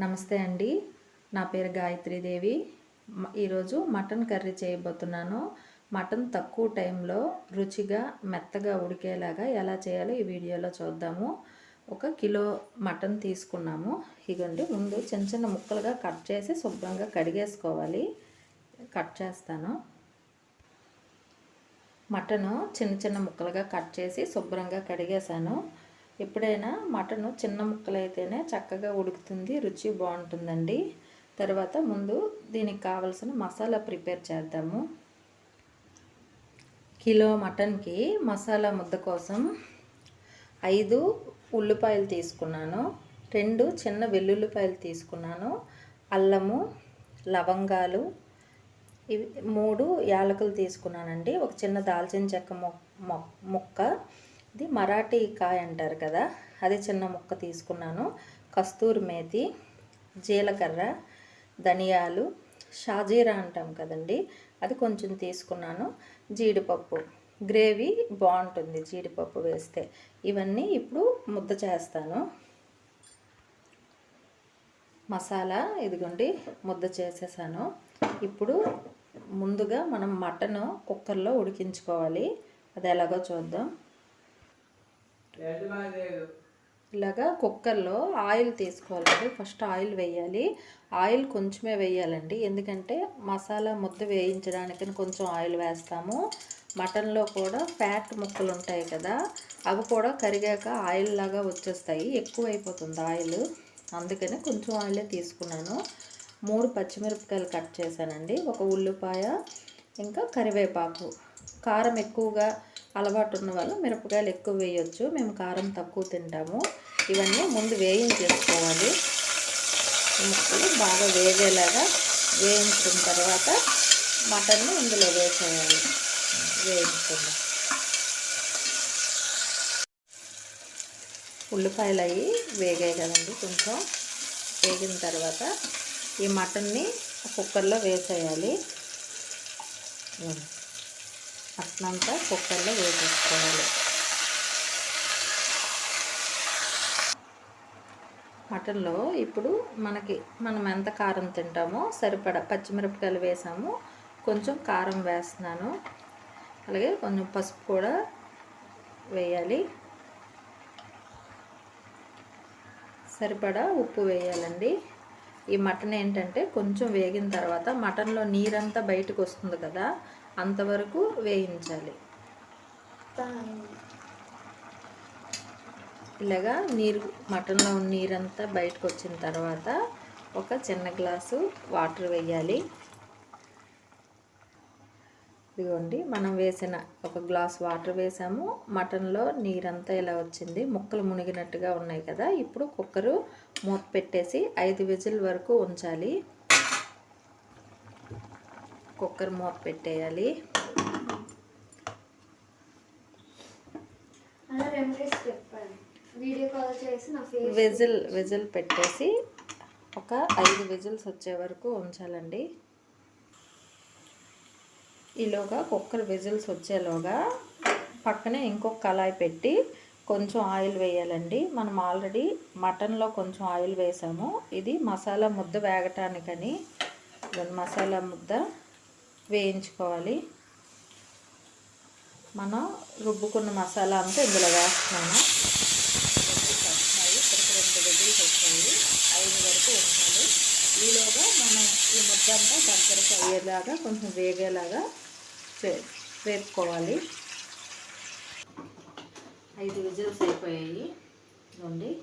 నమస్తే అండి. నా పేరు గాయత్రీదేవి ఈరోజు మటన్ కర్రీ చేయబోతున్నాను. మటన్ తక్కువ టైంలో రుచిగా మెత్తగా ఉడికేలాగా ఎలా చేయాలో ఈ వీడియోలో చూద్దాము. ఒక కిలో మటన్ తీసుకున్నాము. ఇగోండి ముందు చిన్న చిన్న ముక్కలుగా కట్ చేసి శుభ్రంగా కడిగేసుకోవాలి. కట్ చేస్తాను. మటను చిన్న చిన్న ముక్కలుగా కట్ చేసి శుభ్రంగా కడిగేసాను ఎప్పుడైనా మటను చిన్న ముక్కలైతేనే చక్కగా ఉడుకుతుంది రుచి బాగుంటుందండి. తర్వాత ముందు దీనికి కావలసిన మసాలా ప్రిపేర్ చేద్దాము. కిలో మటన్కి మసాలా ముద్ద కోసం ఐదు ఉల్లిపాయలు తీసుకున్నాను. రెండు చిన్న వెల్లుల్లిపాయలు తీసుకున్నాను. అల్లము లవంగాలు ఇవి మూడు యాలకులు తీసుకున్నానండి. ఒక చిన్న దాల్చిన చెక్క మొ ఇది మరాఠీ కాయ అంటారు కదా. అది చిన్న ముక్క తీసుకున్నాను. కస్తూరి మేతి జీలకర్ర ధనియాలు షాజీరా అంటాం కదండి. అది కొంచెం తీసుకున్నాను. జీడిపప్పు గ్రేవీ బాగుంటుంది జీడిపప్పు వేస్తే. ఇవన్నీ ఇప్పుడు ముద్ద చేస్తాను. మసాలా ఇదిగోండి ముద్ద చేసేసాను. ఇప్పుడు ముందుగా మనం మటన్ కుక్కర్లో ఉడికించుకోవాలి. అది ఎలాగో చూద్దాం. ఇలాగా కుక్కర్లో ఆయిల్ తీసుకోవాలండి. ఫస్ట్ ఆయిల్ వేయాలి. ఆయిల్ కొంచెమే వేయాలండి. ఎందుకంటే మసాలా ముద్ద వేయించడానికి కొంచెం ఆయిల్ వేస్తాము. మటన్లో కూడా ఫ్యాట్ ముక్కలు ఉంటాయి కదా అవి కూడా కరిగాక ఆయిల్ లాగా వచ్చేస్తాయి. ఎక్కువ అయిపోతుంది ఆయిల్. అందుకని కొంచెం ఆయిలే తీసుకున్నాను. మూడు పచ్చిమిరపకాయలు కట్ చేశానండి. ఒక ఉల్లిపాయ ఇంకా కరివేపాకు. కారం ఎక్కువగా అలవాటు ఉన్న వాళ్ళు మిరపకాయలు ఎక్కువ వేయొచ్చు. మేము కారం తక్కువ తింటాము. ఇవన్నీ ముందు వేయించేసుకోవాలి. ముక్కలు బాగా వేగేలాగా వేయించిన తర్వాత మటన్ని ఇందులో వేసేయాలి. వేయించుకుందాం. ఉల్లిపాయలు అవి వేగాయి కదండి కొంచెం. వేగిన తర్వాత ఈ మటన్ని కుక్కర్లో వేసేయాలి. అట్నంతా కుక్కర్లో వేసేసుకోవాలి. మటన్లో ఇప్పుడు మనకి మనం ఎంత కారం తింటామో సరిపడా పచ్చిమిరపకాయలు వేసాము. కొంచెం కారం వేస్తున్నాను. అలాగే కొంచెం పసుపు కూడా వేయాలి. సరిపడా ఉప్పు వేయాలండి. ఈ మటన్ ఏంటంటే కొంచెం వేగిన తర్వాత మటన్లో నీరంతా బయటకు వస్తుంది కదా అంతవరకు వేయించాలి. ఇలాగా నీరు మటన్లో నీరంతా బయటకు వచ్చిన తర్వాత ఒక చిన్న గ్లాసు వాటర్ వేయాలి. ఇదిగోండి మనం వేసిన ఒక గ్లాస్ వాటర్ వేసాము. మటన్లో నీరంతా ఇలా వచ్చింది. ముక్కలు మునిగినట్టుగా ఉన్నాయి కదా. ఇప్పుడు కుక్కరు మూత పెట్టేసి ఐదు విజిల్ వరకు ఉంచాలి. కుక్కర్ మూత పెట్టేయాలి. విజిల్ విజిల్ పెట్టేసి ఒక ఐదు విజిల్స్ వచ్చే వరకు ఉంచాలండి. ఈలోగా కుక్కర్ విజిల్స్ వచ్చేలోగా పక్కనే ఇంకొక కళాయి పెట్టి కొంచెం ఆయిల్ వేయాలండి. మనం ఆల్రెడీ మటన్లో కొంచెం ఆయిల్ వేసాము. ఇది మసాలా ముద్ద వేగటానికని మసాలా ముద్ద వేయించుకోవాలి. మనం రుబ్బుకున్న మసాలా అంతా ఇందులో వేస్తున్నాము ఇక్కడికి రెండు విజిల్స్ వచ్చాయి ఐదు వరకు ఉంచాలి ఈలోగా మనం ఈ ముద్ద అంతా దగ్గరకు అయ్యేలాగా కొంచెం వేగేలాగా వేపుకోవాలి. ఐదు విజిల్స్ అయిపోయాయి. నుండి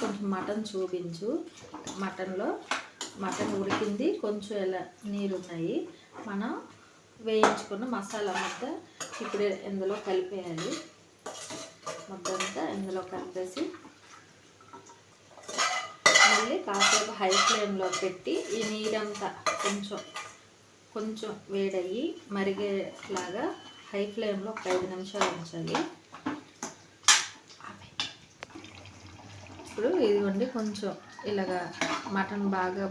కొంచెం మటన్ చూపించు. మటన్లో మటన్ ఉడికింది. కొంచెం ఎలా నీరు ఉన్నాయి మనం వేయించుకున్న మసాలా ముద్ద ఇప్పుడే ఇందులో కలిపేయాలి. ముద్ద అంతా ఇందులో కలిపేసి మళ్ళీ కాసేపు హై ఫ్లేమ్లో పెట్టి ఈ నీరంతా కొంచెం కొంచెం వేడయ్యి మరిగేలాగా హై ఫ్లేమ్లో ఒక ఐదు నిమిషాలు ఉంచాలి. ఇప్పుడు ఇదిగోండి కొంచెం ఇలాగా మటన్ బాగా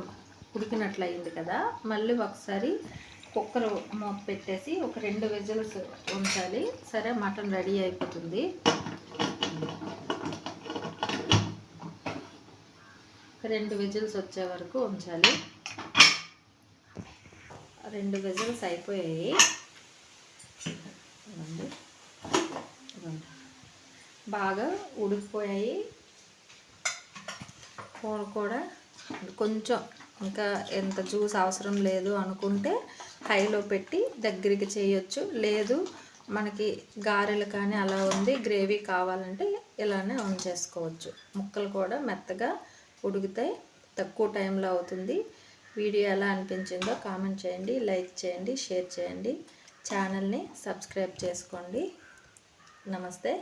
ఉడికినట్లు అయింది కదా మళ్ళీ ఒకసారి కుక్కర్ మూత పెట్టేసి ఒక రెండు విజిల్స్ ఉంచాలి. సరే మటన్ రెడీ అయిపోతుంది. రెండు విజిల్స్ వచ్చే వరకు ఉంచాలి. రెండు విజిల్స్ అయిపోయాయి. బాగా ఉడికిపోయాయి. కూర కూడా కొంచెం ఇంకా ఎంత జ్యూస్ అవసరం లేదు అనుకుంటే హైలో పెట్టి దగ్గరికి చేయొచ్చు. లేదు మనకి గారెలు కానీ అలా ఉంది గ్రేవీ కావాలంటే ఇలానే ఆన్ చేసుకోవచ్చు ముక్కలు కూడా మెత్తగా ఉడుకుతాయి తక్కువ టైంలో అవుతుంది. వీడియో ఎలా అనిపించిందో కామెంట్ చేయండి లైక్ చేయండి షేర్ చేయండి. ఛానల్ని సబ్స్క్రైబ్ చేసుకోండి. నమస్తే.